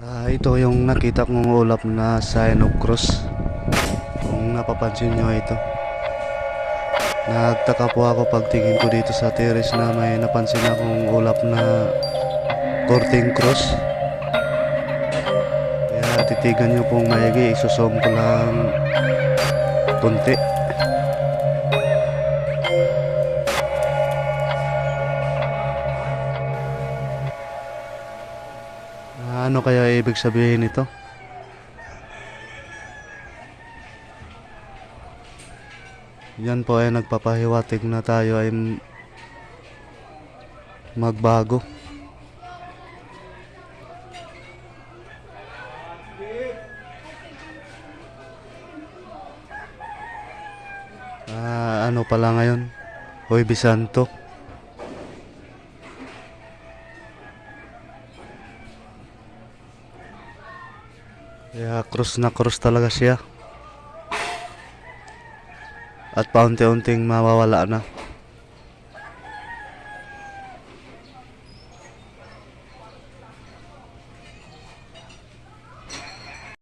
Ah, ito yung nakita kong ulap na sign of cross. Kung napapansin nyo ito. Nagtaka po ako pagtingin ko dito sa terrace na may napansin akong ulap na korting cross. Kaya titigan nyo pong maigi, isusum ko lang kunti. Ano kaya ibig sabihin nito? Yan po ay nagpapahiwatig na tayo ay magbago. Ah, ano pala ngayon? Hoy Bisanto. Kaya cross na cross talaga siya. At paunti-unting mawawala na.